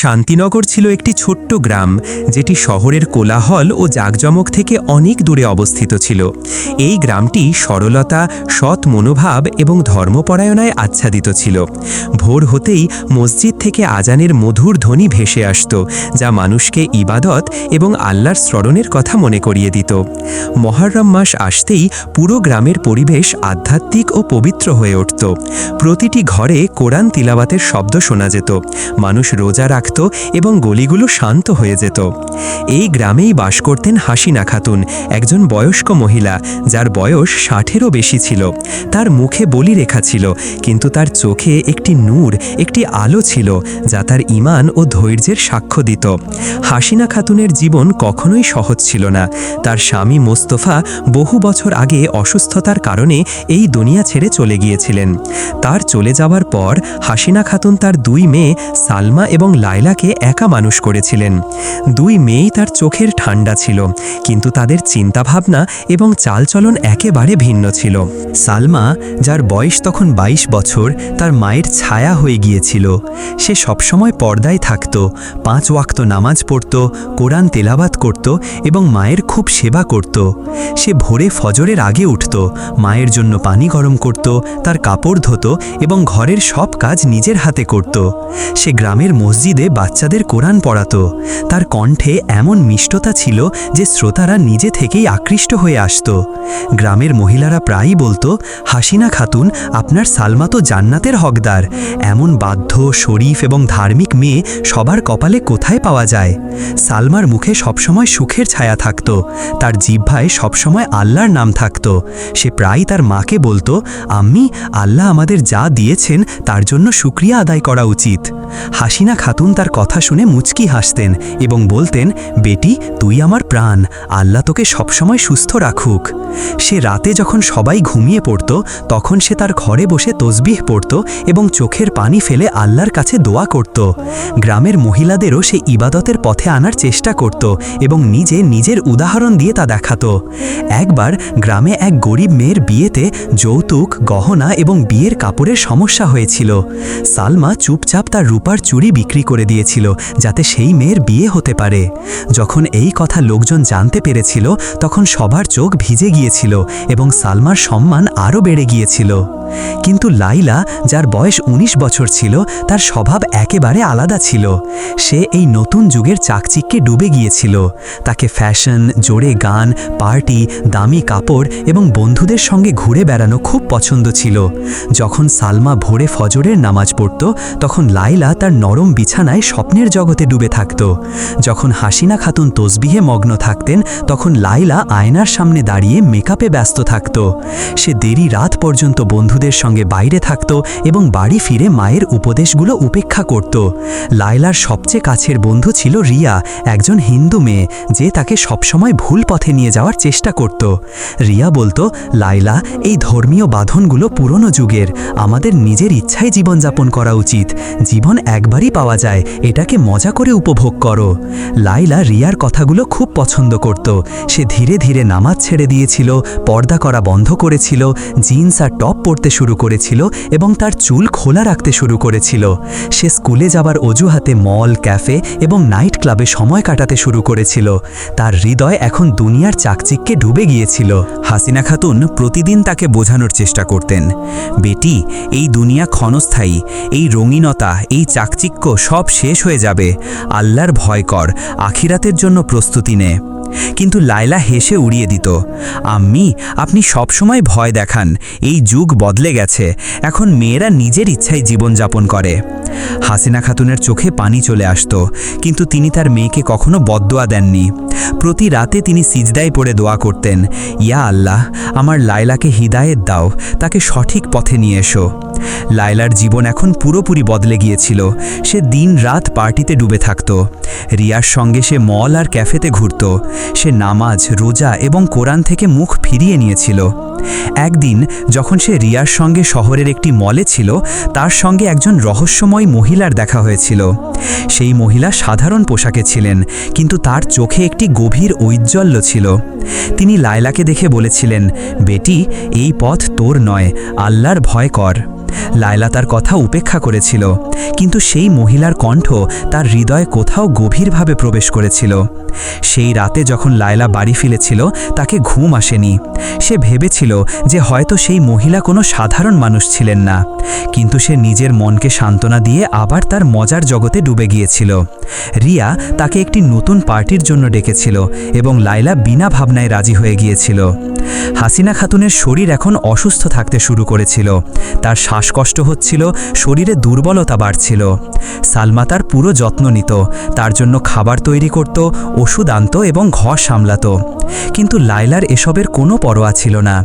শান্তিনগর ছিল একটি ছোট্ট গ্রাম, যেটি শহরের কোলাহল ও জাঁকজমক থেকে অনেক দূরে অবস্থিত ছিল। এই গ্রামটি সরলতা, সৎ মনোভাব এবং ধর্মপরায়ণায় আচ্ছাদিত ছিল। ভোর হতেই মসজিদ থেকে আজানের মধুর ধ্বনি ভেসে আসত, যা মানুষকে ইবাদত এবং আল্লাহর স্মরণের কথা মনে করিয়ে দিত। মহরম মাস আসতেই পুরো গ্রামের পরিবেশ আধ্যাত্মিক ও পবিত্র হয়ে উঠত। প্রতিটি ঘরে কোরআন তিলাবাতের শব্দ শোনা যেত। মানুষ রোজা রাখত এবং গলিগুলো শান্ত হয়ে যেত। এই গ্রামেই বাস করতেন হাসিনা খাতুন, একজন বয়স্ক মহিলা, যার বয়স ষাটেরও বেশি ছিল। তার মুখে বলি রেখা ছিল, কিন্তু তার চোখে একটি নূর, একটি আলো ছিল, যা তার ইমান ও ধৈর্যের সাক্ষ্য দিত। হাসিনা খাতুনের জীবন কখনোই সহজ ছিল না। তার স্বামী মোস্তফা বহু বছর আগে অসুস্থতার কারণে এই দুনিয়া ছেড়ে চলে গিয়েছিলেন। তার চলে যাওয়ার পর হাসিনা খাতুন তার দুই মেয়ে সালমা এবং লায়লাকে একা মানুষ করেছিলেন। দুই মেয়েই তার চোখের ঠান্ডা ছিল, কিন্তু তাদের চিন্তাভাবনা এবং চালচলন একেবারে ভিন্ন ছিল। সালমা, যার বয়স তখন ২২ বছর, তার মায়ের ছায়া হয়ে গিয়েছিল। সে সবসময় পর্দায় থাকত, পাঁচ ওয়াক্ত নামাজ পড়ত, কোরআন তেলাবাত করত এবং মায়ের খুব সেবা করত। সে ভোরে ফজরের আগে উঠত, মায়ের জন্য পানি গরম করত, তার কাপড় ধুতো এবং ঘরের সব কাজ নিজের হাতে করত। সে গ্রামের মসজিদে বাচ্চাদের কোরআন পড়াতো। তার কণ্ঠে এমন মিষ্টতা ছিল যে শ্রোতারা নিজে থেকেই আকৃষ্ট হয়ে আসত। গ্রামের মহিলারা প্রায়ই বলতো, হাসিনা খাতুন, আপনার সালমা তো জান্নাতের হকদার। এমন বাধ্য, শরীফ এবং ধার্মিক মেয়ে সবার কপালে কোথায় পাওয়া যায়? সালমার মুখে সবসময় সুখের ছায়া থাকত। তার জিহ্বায় সবসময় আল্লাহর নাম থাকত। সে প্রায় তার মাকে বলতো, আম্মি, আল্লাহ আমাদের যা দিয়েছেন তার জন্য শুক্রিয়া আদায় করা উচিত। হাসিনা খাতুন তার কথা শুনে মুচকি হাসতেন এবং বলতেন, বেটি, তুই আমার প্রাণ, আল্লাহ তোকে সবসময় সুস্থ রাখুক। সে রাতে যখন সবাই ঘুমিয়ে পড়ত, তখন সে তার ঘরে বসে তসবিহ পড়ত এবং চোখের পানি ফেলে আল্লাহর কাছে দোয়া করত। গ্রামের মহিলাদেরও সে ইবাদতের পথে আনার চেষ্টা করত এবং নিজে নিজের উদাহরণ দিয়ে তা দেখাত। একবার গ্রামে এক গরিব মেয়ের বিয়েতে যৌতুক, গহনা এবং বিয়ের কাপড়ের সমস্যা হয়েছিল। সালমা চুপচাপ তার রূপার চুরি বিক্রি করে দিয়েছিল যাতে সেই মেয়ের বিয়ে হতে পারে। যখন এই কথা লোকজন জানতে পেরেছিল, তখন সবার চোখ ভিজে গিয়েছিল এবং সালমার সম্মান আরও বেড়ে গিয়েছিল। কিন্তু লাইলা, যার বয়স ১৯ বছর ছিল, তার স্বভাব একেবারে আলাদা ছিল। সে এই নতুন যুগের চাকচিককে ডুবে গিয়েছিল। তাকে ফ্যাশন, জোরে গান, পার্টি, দামি কাপড় এবং বন্ধুদের সঙ্গে ঘুরে বেড়ানো খুব পছন্দ ছিল। যখন সালমা ভোরে ফজরের নামাজ পড়ত, তখন লাইলা তার নরম বিছানায় স্বপ্নের জগতে ডুবে থাকত। যখন হাসিনা খাতুন তসবিহে মগ্ন থাকতেন, তখন লাইলা আয়নার সামনে দাঁড়িয়ে মেকআপে ব্যস্ত থাকত। সে দেরি রাত পর্যন্ত বন্ধুদের সঙ্গে বাইরে থাকত এবং বাড়ি ফিরে মায়ের উপদেশগুলো উপেক্ষা করত। লাইলার সবচেয়ে কাছের বন্ধু ছিল রিয়া, একজন হিন্দু মেয়ে, যে তাকে সবসময় ভুল পথে নিয়ে যাওয়ার চেষ্টা করত। রিয়া বলতো লাইলা এই ধর্মীয় বাঁধনগুলো পুরনো যুগের। আমাদের নিজের ইচ্ছায় জীবনযাপন করা উচিত। জীবন একবারই পাওয়া যায়। এটাকে মজা করে উপভোগ করো। লাইলা রিয়ার কথাগুলো খুব পছন্দ করত। সে ধীরে ধীরে নামাজ ছেড়ে দিয়েছিল, পর্দা করা বন্ধ করেছিল, জিন্স আর টপ পরতে শুরু করেছিল এবং তার চুল খোলা রাখতে শুরু করেছিল। সে স্কুলে যাবার অজুহাতে মল, ক্যাফে এবং নাইট ক্লাবে সময় কাটাতে শুরু করেছিল। তার হৃদয় এখন দুনিয়ার চাকচিককে ডুবে গিয়েছিল। হাসিনা খাতুন প্রতিদিন তাকে বোঝানোর চেষ্টা করতেন। বেটি, এই দুনিয়া ক্ষণস্থায়ী, এই রঙিনতা, এই চাকচিক্য সব শেষ হয়ে যাবে। আল্লাহর ভয় কর, আখিরাতের জন্য প্রস্তুতি নে। কিন্তু লায়লা হেসে উড়িয়ে দিত, আম্মি, আপনি সবসময় ভয় দেখান, এই যুগ বদলে গেছে, এখন মেয়েরা নিজের ইচ্ছায় জীবনযাপন করে। হাসিনা খাতুনের চোখে পানি চলে আসত, কিন্তু তিনি তার মেয়েকে কখনো বদদোয়া দেননি। প্রতি রাতে তিনি সিজদায় পড়ে দোয়া করতেন, ইয়া আল্লাহ, আমার লায়লাকে হিদায়েত দাও, তাকে সঠিক পথে নিয়ে এসো। লায়লার জীবন এখন পুরোপুরি বদলে গিয়েছিল। সে দিন রাত পার্টিতে ডুবে থাকত। রিয়ার সঙ্গে সে মল আর ক্যাফেতে ঘুরত। সে নামাজ, রোজা এবং কোরআন থেকে মুখ ফিরিয়ে নিয়েছিল। একদিন যখন সে রিয়ার সঙ্গে শহরের একটি মলে ছিল, তার সঙ্গে একজন রহস্যময় মহিলার দেখা হয়েছিল। সেই মহিলা সাধারণ পোশাকে ছিলেন, কিন্তু তার চোখে একটি গভীর ঔজ্জ্বল্য ছিল। তিনি লায়লাকে দেখে বলেছিলেন, বেটি, এই পথ তোর নয়, আল্লাহর ভয় কর। লায়লা তার কথা উপেক্ষা করেছিল, কিন্তু সেই মহিলার কণ্ঠ তার হৃদয়ে কোথাও গভীরভাবে প্রবেশ করেছিল। সেই রাতে যখন লায়লা বাড়ি ফিরেছিল, তাকে ঘুম আসেনি। সে ভেবেছিল যে হয়তো সেই মহিলা কোনো সাধারণ মানুষ ছিলেন না, কিন্তু সে নিজের মনকে সান্ত্বনা দিয়ে আবার তার মজার জগতে ডুবে গিয়েছিল। রিয়া তাকে একটি নতুন পার্টির জন্য ডেকেছিল এবং লায়লা বিনা ভাবনায় রাজি হয়ে গিয়েছিল। হাসিনা খাতুনের শরীর এখন অসুস্থ থাকতে শুরু করেছিল। তার শ্বাসকষ্ট হচ্ছিল, শরীরে দুর্বলতা বাড়ছিল। সালমা তার পুরো যত্ন নিত, তার জন্য খাবার তৈরি করত, ওষুধ আনত এবং ঘর সামলাত। কিন্তু লাইলার এসবের কোনো পরোয়া ছিল না।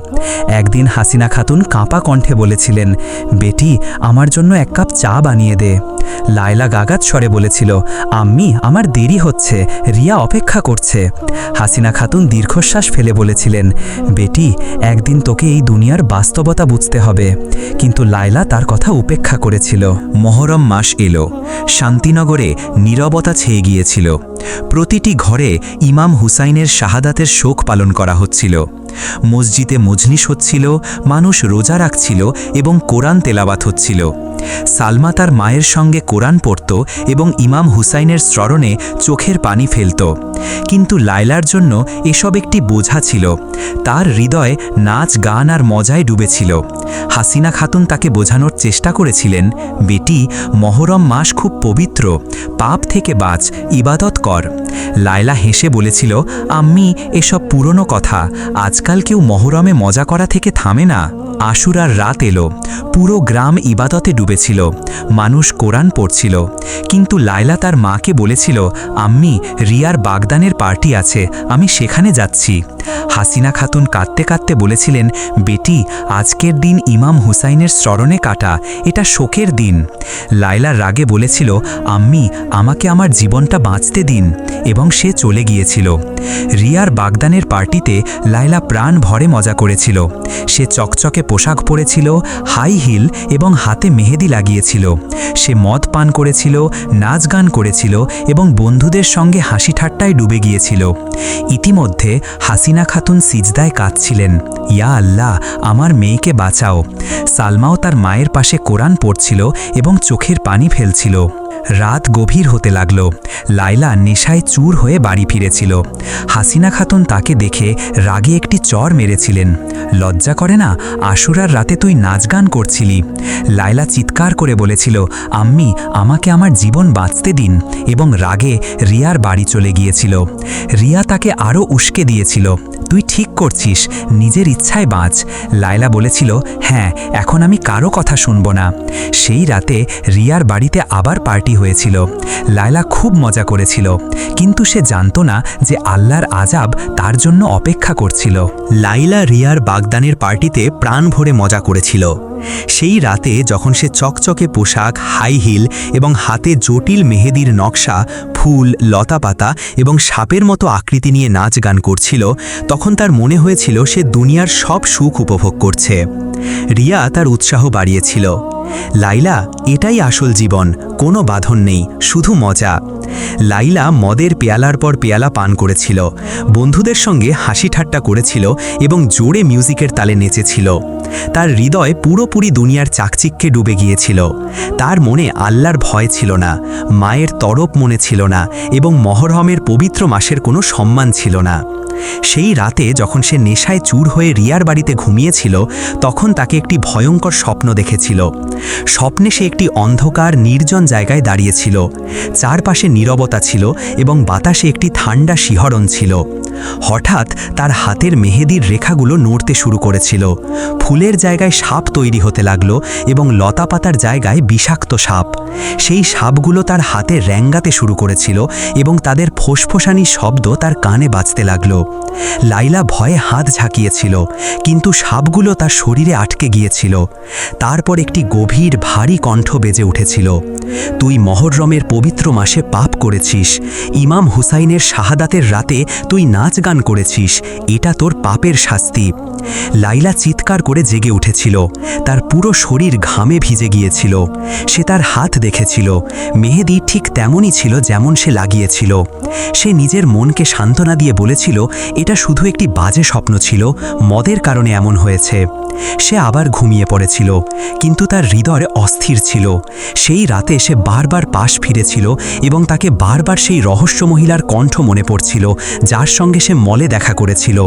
একদিন হাসিনা খাতুন কাঁপা কণ্ঠে বলেছিলেন, বেটি, আমার জন্য এক কাপ চা বানিয়ে দে। লায়লা গাগাত স্বরে বলেছিল, আম্মি, আমার দেরি হচ্ছে, রিয়া অপেক্ষা করছে। হাসিনা খাতুন দীর্ঘশ্বাস ফেলে বলেছিলেন, বেটি, একদিন তোকে এই দুনিয়ার বাস্তবতা বুঝতে হবে। কিন্তু লায়লা তার কথা উপেক্ষা করেছিল। মহরম মাস এলো। শান্তিনগরে নীরবতা ছেয়ে গিয়েছিল। প্রতিটি ঘরে ইমাম হুসাইনের শাহাদাতের শোক পালন করা হচ্ছিল। মসজিদে মজলিস হচ্ছিল, মানুষ রোজা রাখছিল এবং কোরআন তেলাবাত হচ্ছিল। সালমা তার মায়ের সঙ্গে কোরআন পড়ত এবং ইমাম হুসাইনের স্মরণে চোখের পানি ফেলত। কিন্তু লায়লার জন্য এসব একটি বোঝা ছিল। তার হৃদয় নাচ, গান আর মজায় ডুবেছিল। হাসিনা খাতুন তাকে বোঝানোর চেষ্টা করেছিলেন, বেটি, মহরম মাস খুব পবিত্র, পাপ থেকে বাঁচ, ইবাদত কর। লায়লা হেসে বলেছিল, আম্মি, এসব পুরনো কথা। আজকাল কেউ মহরমে মজা করা থেকে থামে না। আশুরার রাত এলো। পুরো গ্রাম ইবাদতে ডুবেছিল। মানুষ কোরআন পড়ছিল। কিন্তু লায়লা তার মাকে বলেছিল, আম্মি, রিয়ার বাগদানের পার্টি আছে, আমি সেখানে যাচ্ছি। হাসিনা খাতুন কাঁদতে কাঁদতে বলেছিলেন, বেটি, আজকের দিন ইমাম হুসাইনের স্মরণে কাটা, এটা শোকের দিন। লায়লা রাগে বলেছিল, আম্মি, আমাকে আমার জীবনটা বাঁচতে দিন। এবং সে চলে গিয়েছিল। রিয়ার বাগদানের পার্টিতে লায়লা প্রাণ ভরে মজা করেছিল। সে চকচকে পোশাক পরেছিল হাই হিল এবং হাতে মেহেদি লাগিয়েছিল। সে মদ পান করেছিল, নাচ গান করেছিল এবং বন্ধুদের সঙ্গে হাসি ঠাট্টায় ডুবে গিয়েছিল। ইতিমধ্যে হাসিনা খাতুন সিজদায় কাঁদছিলেন। ইয়া আল্লাহ, আমার মেয়েকে বাঁচাও। সালমাও তার মায়ের পাশে কোরআন পড়ছিল এবং চোখের পানি ফেলছিল। রাত গভীর হতে লাগল। লাইলা নেশায় চুর হয়ে বাড়ি ফিরেছিল। হাসিনা খাতুন তাকে দেখে রাগে একটি চর মেরেছিলেন। লজ্জা করে না, আশুরার রাতে তুই নাচ গান করছিলি। লাইলা চিৎকার করে বলেছিল, আম্মি, আমাকে আমার জীবন বাঁচতে দিন। এবং রাগে রিয়ার বাড়ি চলে গিয়েছিল। রিয়া তাকে আরও উস্কে দিয়েছিল। তুই ঠিক করছিস, নিজের ইচ্ছায় বাঁচ। লায়লা বলেছিল হ্যাঁ এখন আমি কারও কথা শুনব না। সেই রাতে রিয়ার বাড়িতে আবার পার্টি হয়েছিল। লায়লা খুব মজা করেছিল, কিন্তু সে জানত না যে আল্লাহর আজাব তার জন্য অপেক্ষা করছিল। লাইলা রিয়ার বাগদানের পার্টিতে প্রাণ ভরে মজা করেছিল। সেই রাতে যখন সে চকচকে পোশাক, হাই হিল এবং হাতে জটিল মেহেদির নকশা ফুল লতাপাতা এবং সাপের মতো আকৃতি নিয়ে নাচ গান করছিল, তখন তার মনে হয়েছিল সে দুনিয়ার সব সুখ উপভোগ করছে। রিয়া তার উৎসাহ বাড়িয়েছিল। লাইলা, এটাই আসল জীবন, কোনো বাঁধন নেই, শুধু মজা। লাইলা মদের পেয়ালার পর পেয়ালা পান করেছিল, বন্ধুদের সঙ্গে হাসি ঠাট্টা করেছিল এবং জোরে মিউজিকের তালে নেচেছিল। তার হৃদয় পুরোপুরি দুনিয়ার চাকচিক্যে ডুবে গিয়েছিল। তার মনে আল্লাহর ভয় ছিল না, মায়ের তরপ মনে ছিল না এবং মহরমের পবিত্র মাসের কোনো সম্মান ছিল না। সেই রাতে যখন সে নেশায় চুর হয়ে রিয়ার বাড়িতে ঘুমিয়েছিল, তখন তাকে একটি ভয়ঙ্কর স্বপ্ন দেখেছিল। স্বপ্নে সে একটি অন্ধকার, নির্জন জায়গায় দাঁড়িয়েছিল। চারপাশে নীরবতা ছিল এবং বাতাসে একটি ঠান্ডা শিহরণ ছিল। হঠাৎ তার হাতের মেহেদির রেখাগুলো নড়তে শুরু করেছিল। ফুলের জায়গায় সাপ তৈরি হতে লাগল এবং লতাপাতার জায়গায় বিষাক্ত সাপ। সেই সাপগুলো তার হাতে র্যাঙ্গাতে শুরু করেছিল এবং তাদের ফোসফোসানি শব্দ তার কানে বাজতে লাগল। লাইলা ভয়ে হাত ঝাঁকিয়েছিল, কিন্তু সাপগুলো তার শরীরে আটকে গিয়েছিল। তারপর একটি গভীর ভারী কণ্ঠ বেজে উঠেছিল, তুই মহরমের পবিত্র মাসে পাপ করেছিস। ইমাম হুসাইনের শাহাদাতের রাতে তুই নাচ গান করেছিস, এটা তোর পাপের শাস্তি। লাইলা চিৎকার করে জেগে উঠেছিল, তার পুরো শরীর ঘামে ভিজে গিয়েছিল, সে তার হাত দেখেছিল, মেহেদি ঠিক তেমনই ছিল যেমন সে লাগিয়েছিল। সে নিজের মনকে সান্ত্বনা দিয়ে বলেছিল, এটা শুধু একটি বাজে স্বপ্ন ছিল, মদের কারণে এমন হয়েছে। সে আবার ঘুমিয়ে পড়েছিল, কিন্তু তার হৃদয় অস্থির ছিল। সেই রাতে সে বারবার পাশ ফিরেছিল এবং তাকে বারবার সেই রহস্য মহিলার কণ্ঠ মনে পড়ছিল, যার সঙ্গে সে মলে দেখা করেছিল।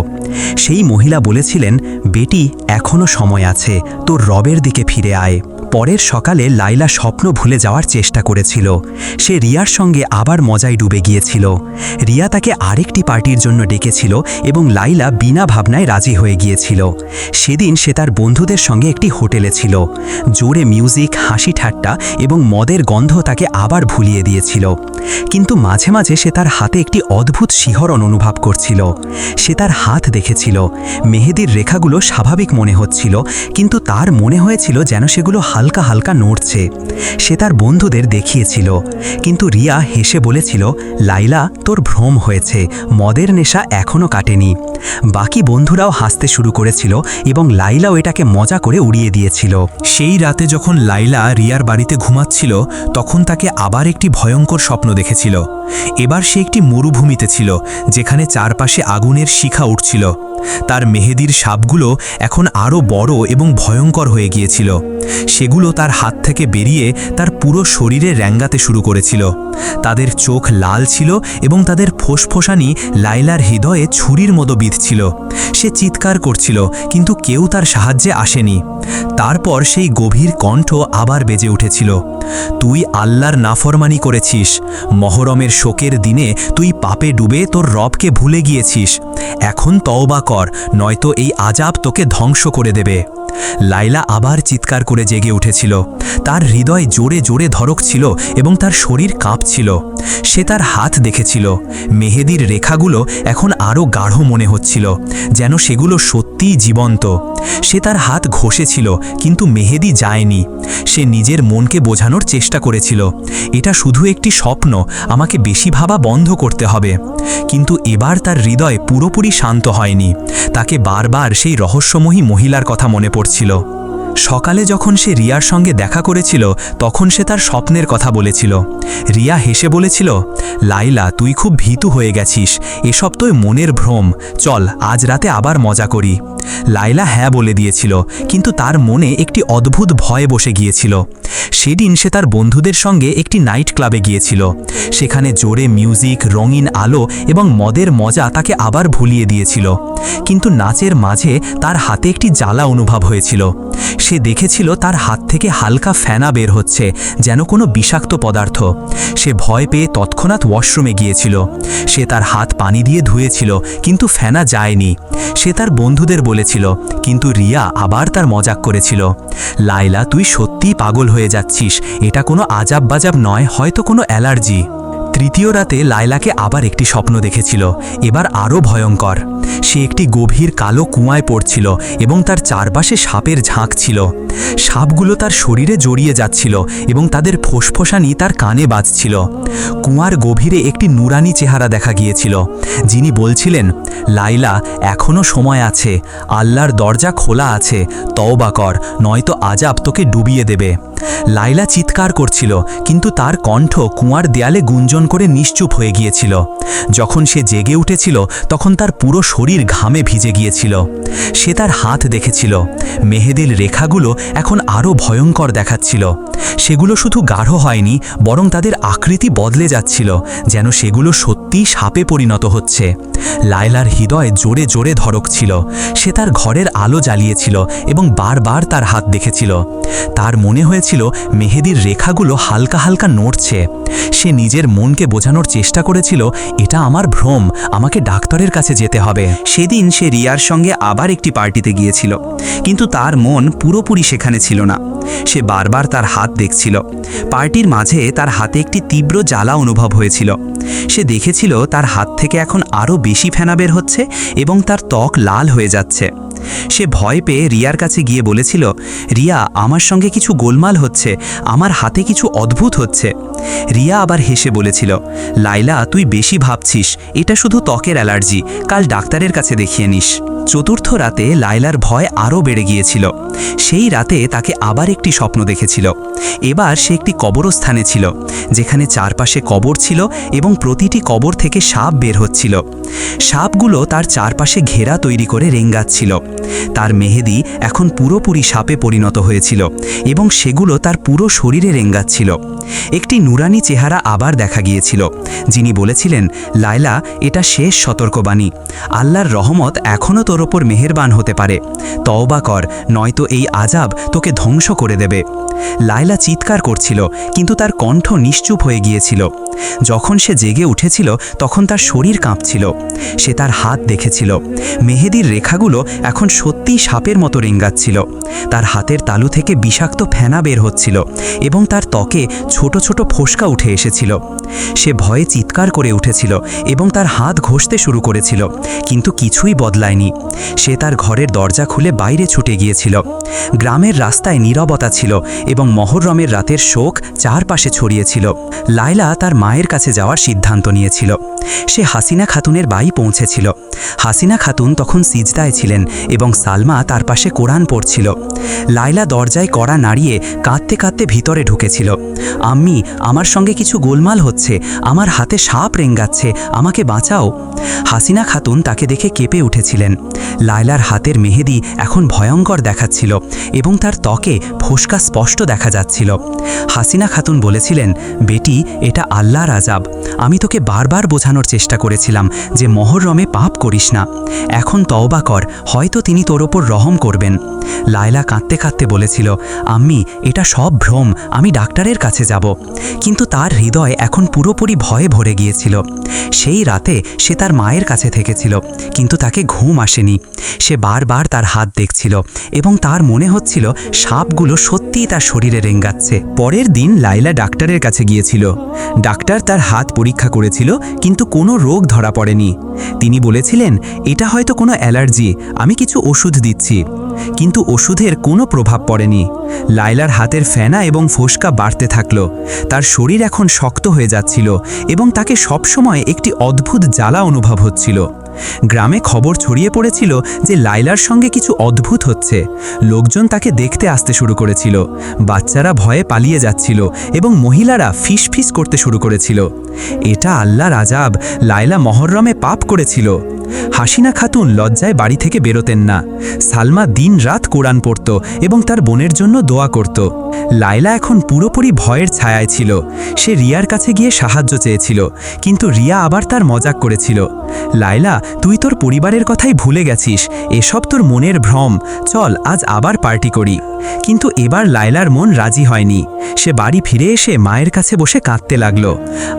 সেই মহিলা বলেছিলেন, বেটি এখনও সময় আছে, তোর রবের দিকে ফিরে আয়। পরের সকালে লাইলা স্বপ্ন ভুলে যাওয়ার চেষ্টা করেছিল। সে রিয়ার সঙ্গে আবার মজায় ডুবে গিয়েছিল। রিয়া তাকে আরেকটি পার্টির জন্য ডেকেছিল এবং লাইলা বিনা ভাবনায় রাজি হয়ে গিয়েছিল। সেদিন সে তার বন্ধুদের সঙ্গে একটি হোটেলে ছিল। জোরে মিউজিক, হাসি ঠাট্টা এবং মদের গন্ধ তাকে আবার ভুলিয়ে দিয়েছিল। কিন্তু মাঝে মাঝে সে তার হাতে একটি অদ্ভুত শিহরণ অনুভব করছিল। সে তার হাত দেখেছিল। মেহেদির রেখাগুলো স্বাভাবিক মনে হচ্ছিল, কিন্তু তার মনে হয়েছিল যেন সেগুলো হালকা হালকা নড়ছে। সে তার বন্ধুদের দেখিয়েছিল। কিন্তু রিয়া হেসে বলেছিল, লাইলা, তোর ভ্রম হয়েছে। মদের নেশা এখনও কাটেনি। বাকি বন্ধুরাও হাসতে শুরু করেছিল এবং লাইলাও এটাকে মজা করে উড়িয়ে দিয়েছিল। সেই রাতে যখন লাইলা রিয়ার বাড়িতে ঘুমাচ্ছিল, তখন তাকে আবার একটি ভয়ঙ্কর স্বপ্ন দেখেছিল। এবার সে একটি মরুভূমিতে ছিল, যেখানে চারপাশে আগুনের শিখা উঠছিল। তার মেহেদির সাপগুলো এখন আরও বড় এবং ভয়ঙ্কর হয়ে গিয়েছিল। সেগুলো তার হাত থেকে বেরিয়ে তার পুরো শরীরে র্যাঙ্গাতে শুরু করেছিল। তাদের চোখ লাল ছিল এবং তাদের ফোসফোসানি লাইলার হৃদয়ে ছুরির মতো বিঁধছিল। সে চিৎকার করছিল, কিন্তু কেউ তার সাহায্যে আসেনি। তারপর সেই গভীর কণ্ঠ আবার বেজে উঠেছিল। তুই আল্লাহর নাফরমানি করেছিস। মহরমের শোকের দিনে তুই পাপে ডুবে তোর রবকে ভুলে গিয়েছিস। এখন তওবা কর, নয়তো এই আজাব তোকে ধ্বংস করে দেবে। লাইলা আবার চিৎকার করে জেগে উঠেছিল। তার হৃদয় জোরে জোরে ধরক ছিল এবং তার শরীর কাঁপছিল। সে তার হাত দেখেছিল। মেহেদির রেখাগুলো এখন আরও গাঢ় মনে হচ্ছিল, যেন সেগুলো সত্যিই জীবন্ত। সে তার হাত ঘষেছিল, কিন্তু মেহেদি যায়নি। সে নিজের মনকে বোঝানোর চেষ্টা করেছিল। এটা শুধু একটি স্বপ্ন, আমাকে বেশি ভাবা বন্ধ করতে হবে। কিন্তু এবার তার হৃদয় পুরোপুরি শান্ত হয়নি। তাকে বারবার সেই রহস্যময়ী মহিলার কথা মনে পড়ছিল। সকালে যখন সে রিয়ার সঙ্গে দেখা করেছিল, তখন সে তার স্বপ্নের কথা বলেছিল। রিয়া হেসে বলেছিল, লাইলা, তুই খুব ভীতু হয়ে গেছিস। এসব তোই মনের ভ্রম। চল, আজ রাতে আবার মজা করি। লাইলা হ্যাঁ বলে দিয়েছিল, কিন্তু তার মনে একটি অদ্ভুত ভয় বসে গিয়েছিল। সেদিন সে তার বন্ধুদের সঙ্গে একটি নাইট ক্লাবে গিয়েছিল। সেখানে জোরে মিউজিক, রঙিন আলো এবং মদের মজা তাকে আবার ভুলিয়ে দিয়েছিল। কিন্তু নাচের মাঝে তার হাতে একটি জ্বালা অনুভব হয়েছিল। সে দেখেছিল তার হাত থেকে হালকা ফেনা বের হচ্ছে, যেন কোনো বিষাক্ত পদার্থ। সে ভয় পেয়ে তৎক্ষণাৎ ওয়াশরুমে গিয়েছিল। সে তার হাত পানি দিয়ে ধুয়েছিল, কিন্তু ফেনা যায়নি। সে তার বন্ধুদের বলেছিল, কিন্তু রিয়া আবার তার মজাক করেছিল। লাইলা তুই সত্যিই পাগল হয়ে যাচ্ছিস, এটা কোনো আজাব বাজাব নয়, হয়তো কোনো অ্যালার্জি। তৃতীয় রাতে লায়লাকে আবার একটি স্বপ্ন দেখেছিল, এবার আরও ভয়ঙ্কর। সে একটি গভীর কালো কুয়ায় পড়ছিল এবং তার চারপাশে সাপের ঝাঁক ছিল। সাপগুলো তার শরীরে জড়িয়ে যাচ্ছিল এবং তাদের ফোসফোসানি তার কানে বাজছিল। কুয়ার গভীরে একটি নুরানি চেহারা দেখা গিয়েছিল, যিনি বলছিলেন লাইলা এখনও সময় আছে। আল্লাহর দরজা খোলা আছে। তওবা কর, নয়তো আজাব তোকে ডুবিয়ে দেবে। লাইলা চিৎকার করছিল, কিন্তু তার কণ্ঠ কুয়ার দেয়ালে গুঞ্জন করে নিশ্চুপ হয়ে গিয়েছিল। যখন সে জেগে উঠেছিল, তখন তার পুরো শরীর ঘামে ভিজে গিয়েছিল। সে তার হাত দেখেছিল। মেহেদির রেখাগুলো এখন আরও ভয়ঙ্কর দেখাচ্ছিল। সেগুলো শুধু গাঢ় হয়নি, বরং তাদের আকৃতি বদলে যাচ্ছিল, যেন সেগুলো সত্যিই সাপে পরিণত হচ্ছে। লায়লার হৃদয় জোরে জোরে ধরক ছিল। সে তার ঘরের আলো জ্বালিয়েছিল এবং বারবার তার হাত দেখেছিল। তার মনে হয়েছিল মেহেদির রেখাগুলো হালকা হালকা নড়ছে। সে নিজের মনকে বোঝানোর চেষ্টা করেছিল, এটা আমার ভ্রম, আমাকে ডাক্তারের কাছে যেতে হবে। সেদিন সে রিয়ার সঙ্গে আবার একটি পার্টিতে গিয়েছিল। কিন্তু তার মন পুরোপুরি সেখানে ছিল না। সে বারবার তার হাত দেখছিল। পার্টির মাঝে তার হাতে একটি তীব্র জ্বালা অনুভব হয়েছিল। সে দেখেছিল তার হাত থেকে এখন আরও বেশি ফেনা বের হচ্ছে এবং তার ত্বক লাল হয়ে যাচ্ছে। সে ভয় পেয়ে রিয়ার কাছে গিয়ে বলেছিল, রিয়া, আমার সঙ্গে কিছু গোলমাল হচ্ছে, আমার হাতে কিছু অদ্ভুত হচ্ছে। রিয়া আবার হেসে বলেছিল, লাইলা, তুই বেশি ভাবছিস, এটা শুধু ত্বকের অ্যালার্জি, কাল ডাক্তারের কাছে দেখিয়ে নিস। চতুর্থ রাতে লায়লার ভয় আরও বেড়ে গিয়েছিল। সেই রাতে তাকে আবার একটি স্বপ্ন দেখেছিল। এবার সে একটি কবরস্থানে ছিল, যেখানে চারপাশে কবর ছিল এবং প্রতিটি কবর থেকে সাপ বের হচ্ছিল। সাপগুলো তার চারপাশে ঘেরা তৈরি করে রেঙ্গাচ্ছিল। তার মেহেদি এখন পুরোপুরি সাপে পরিণত হয়েছিল এবং সেগুলো তার পুরো শরীরে রেঙ্গাচ্ছিল। একটি নুরানি চেহারা আবার দেখা গিয়েছিল, যিনি বলেছিলেন, লায়লা, এটা শেষ সতর্কবাণী। আল্লাহর রহমত এখনও তোর ওপর মেহেরবান হতে পারে। তওবা কর, নয়তো এই আজাব তোকে ধ্বংস করে দেবে। লায়লা চিৎকার করছিল, কিন্তু তার কণ্ঠ নিশ্চুপ হয়ে গিয়েছিল। যখন সে জেগে উঠেছিল তখন তার শরীর কাঁপছিল। সে তার হাত দেখেছিল। মেহেদির রেখাগুলো এখন সত্যিই সাপের মতো রেঙ্গাচ্ছিল। তার হাতের তালু থেকে বিষাক্ত ফেনা বের হচ্ছিল এবং তার ত্বকে ছোট ছোট ফোসকা উঠে এসেছিল। সে ভয়ে চিৎকার করে উঠেছিল এবং তার হাত ঘষতে শুরু করেছিল, কিন্তু কিছুই বদলায়নি। সে তার ঘরের দরজা খুলে বাইরে ছুটে গিয়েছিল। গ্রামের রাস্তায় নীরবতা ছিল এবং মহররমের রাতের শোক চারপাশে ছড়িয়েছিল। লায়লা তার মায়ের কাছে যাওয়ার সিদ্ধান্ত নিয়েছিল। সে হাসিনা খাতুনের বাড়ি পৌঁছেছিল। হাসিনা খাতুন তখন সিজদায় ছিলেন এবং সালমা তার পাশে কোরআন পড়ছিল। লায়লা দরজায় কড়া নাড়িয়ে কাঁদতে কাঁদতে ভিতরে ঢুকেছিল। আম্মি, আমার সঙ্গে কিছু গোলমাল হচ্ছে। আমার হাতে সাপ রেঙ্গাচ্ছে। আমাকে বাঁচাও। হাসিনা খাতুন তাকে দেখে কেঁপে উঠেছিলেন। লায়লার হাতের মেহেদি এখন ভয়ঙ্কর দেখাচ্ছিল এবং তার ত্বকে ফোসকা স্পষ্ট দেখা যাচ্ছিল। হাসিনা খাতুন বলেছিলেন, বেটি, এটা আল্লাহর আজাব আমি তোকে বারবার বোঝানোর চেষ্টা করেছিলাম যে মহরমে পাপ করিস না। এখন তওবা কর, হয়তো তিনি তোর ওপর রহম করবেন। লায়লা কাঁদতে কাঁদতে বলেছিল, আম্মি, এটা সব ভ্রম, আমি ডাক্তারের কাছে যাব। কিন্তু তার হৃদয় এখন পুরোপুরি ভয়ে ভরে গিয়েছিল। সেই রাতে সে তার মায়ের কাছে থেকেছিল, কিন্তু তাকে ঘুম আসেনি। সে বারবার তার হাত দেখছিল এবং তার মনে হচ্ছিল সাপগুলো সত্যিই তার শরীরে রেঙ্গাচ্ছে। পরের দিন লাইলা ডাক্তারের কাছে গিয়েছিল। ডাক্তার তার হাত পরীক্ষা করেছিল কিন্তু কোনো রোগ ধরা পড়েনি। তিনি বলেছিলেন, এটা হয়তো কোনো অ্যালার্জি, আমি কিছু ওষুধ দিচ্ছি। কিন্তু ওষুধের কোনো প্রভাব পড়েনি। লাইলার হাতের ফেনা এবং ফোসকা বাড়তে থাকল। তার শরীর এখন শক্ত হয়ে যাচ্ছিল এবং তাকে সবসময় একটি অদ্ভুত জ্বালা অনুভব হচ্ছিল। গ্রামে খবর ছড়িয়ে পড়েছিল যে লাইলার সঙ্গে কিছু অদ্ভুত হচ্ছে। লোকজন তাকে দেখতে আসতে শুরু করেছিল। বাচ্চারা ভয়ে পালিয়ে যাচ্ছিল এবং মহিলারা ফিস ফিসফিস করতে শুরু করেছিল। এটা আল্লাহর আজাব লাইলা মহরমে পাপ করেছিল। হাসিনা খাতুন লজ্জায় বাড়ি থেকে বেরোতেন না। সালমা দিন রাত কোরআন পড়ত এবং তার বোনের জন্য দোয়া করত। লাইলা এখন পুরোপুরি ভয়ের ছায়ায় ছিল। সে রিয়ার কাছে গিয়ে সাহায্য চেয়েছিল, কিন্তু রিয়া আবার তার মজাক করেছিল। লাইলা তুই তোর পরিবারের কথাই ভুলে গেছিস, এসব তোর মনের ভ্রম, চল আজ আবার পার্টি করি। কিন্তু এবার লাইলার মন রাজি হয়নি। সে বাড়ি ফিরে এসে মায়ের কাছে বসে কাঁদতে লাগল।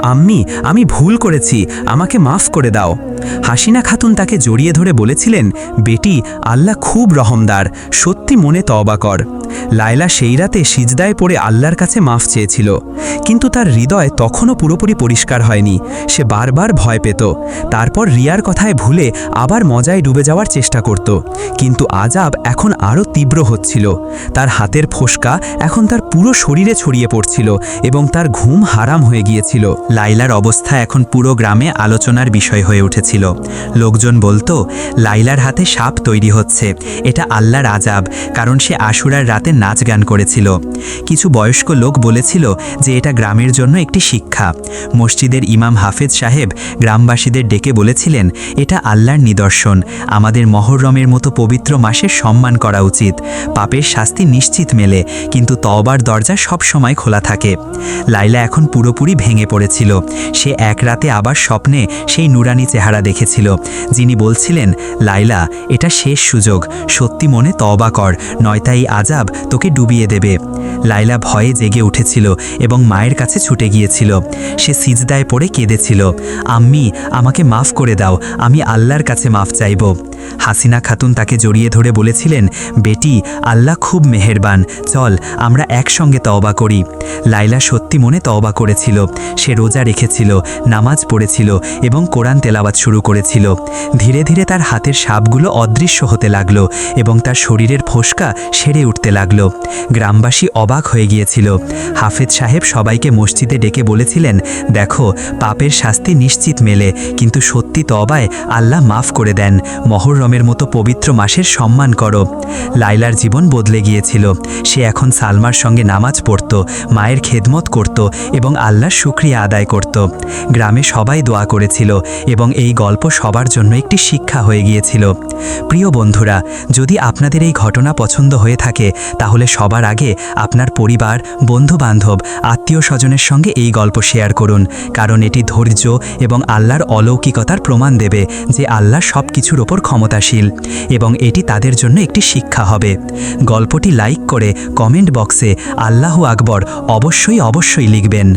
আম্মি, আমি ভুল করেছি, আমাকে মাফ করে দাও। হাসিনা খাতুন তাকে জড়িয়ে ধরে বলেছিলেন, বেটি, আল্লাহ খুব রহমদার সত্যি মনে তওবা কর। লায়লা সেই রাতে সিজদায় পড়ে আল্লাহর কাছে মাফ চেয়েছিল। কিন্তু তার হৃদয় তখনও পুরোপুরি পরিষ্কার হয়নি। সে বারবার ভয় পেত। তারপর রিয়ার কথায় ভুলে আবার মজায় ডুবে যাওয়ার চেষ্টা করত। কিন্তু আজাব এখন আরও তীব্র হচ্ছিল। তার হাতের ফোসকা এখন তার পুরো শরীরে ছড়িয়ে পড়ছিল এবং তার ঘুম হারাম হয়ে গিয়েছিল। লাইলার অবস্থা এখন পুরো গ্রামে আলোচনার বিষয় হয়ে উঠেছিল। লোকজন বলতো লাইলার হাতে সাপ তৈরি হচ্ছে। এটা আল্লাহর আজাব কারণ সে আশুরার রাতে নাচ গান করেছিল। কিছু বয়স্ক লোক বলেছিল যে এটা গ্রামের জন্য একটি শিক্ষা। মসজিদের ইমাম হাফেজ সাহেব গ্রামবাসীদের ডেকে বলেছিলেন, এটা আল্লাহর নিদর্শন। আমাদের মহরমের মতো পবিত্র মাসের সম্মান করা উচিত। পাপের শাস্তি নিশ্চিত মেলে, কিন্তু তওবার দরজা সব সময় খোলা থাকে। লাইলা এখন পুরোপুরি ভেঙে পড়েছিল। সে এক রাতে আবার স্বপ্নে সেই নুরানি চেহারা দেখেছিল। যিনি বলছিলেন লাইলা এটা শেষ সুযোগ। সত্যি মনে তওবা কর। নয়তা এই আজাব তোকে ডুবিয়ে দেবে। লাইলা ভয়ে জেগে উঠেছিল এবং মায়ের কাছে ছুটে গিয়েছিল। সে সিজদায় পড়ে কেঁদেছিল। আম্মি, আমাকে মাফ করে দাও, আমি আল্লাহর কাছে মাফ চাইব। হাসিনা খাতুন তাকে জড়িয়ে ধরে বলেছিলেন, বেটি, আল্লাহ খুব মেহেরবান, চল, আমরা একসঙ্গে তওবা করি। লাইলা সত্যি মনে তওবা করেছিল। সে রোজা রেখেছিল, নামাজ পড়েছিল এবং কোরআন তেলাওয়াত শুরু করেছিল। ধীরে ধীরে তার হাতের সাপগুলো অদৃশ্য হতে লাগল এবং তার শরীরের ফোসকা সেরে উঠতে লাগল। গ্রামবাসী অবাক হয়ে গিয়েছিল। হাফেজ সাহেব সবাইকে মসজিদে ডেকে বলেছিলেন, দেখো, পাপের শাস্তি নিশ্চিত মেলে, কিন্তু সত্যি তবায় আল্লাহ মাফ করে দেন। মহর মোহররমের মতো পবিত্র মাসের সম্মান করো। লাইলার জীবন বদলে গিয়েছিল। সে এখন সালমার সঙ্গে নামাজ পড়ত, মায়ের খেদমত করত এবং আল্লাহর শুক্রিয়া আদায় করত। গ্রামে সবাই দোয়া করেছিল এবং এই গল্প সবার জন্য একটি শিক্ষা হয়ে গিয়েছিল। প্রিয় বন্ধুরা, যদি আপনাদের এই ঘটনা পছন্দ হয়ে থাকে, তাহলে সবার আগে আপনার পরিবার বন্ধু বান্ধব আত্মীয় স্বজনের সঙ্গে এই গল্প শেয়ার করুন। কারণ এটি ধৈর্য এবং আল্লাহর অলৌকিকতার প্রমাণ দেবে যে আল্লাহ সব কিছুর ওপর ক্ষমতাশীল এবং এটি তাদের জন্য একটি শিক্ষা হবে। গল্পটি লাইক করে কমেন্ট বক্সে আল্লাহ আকবর অবশ্যই অবশ্যই লিখবেন।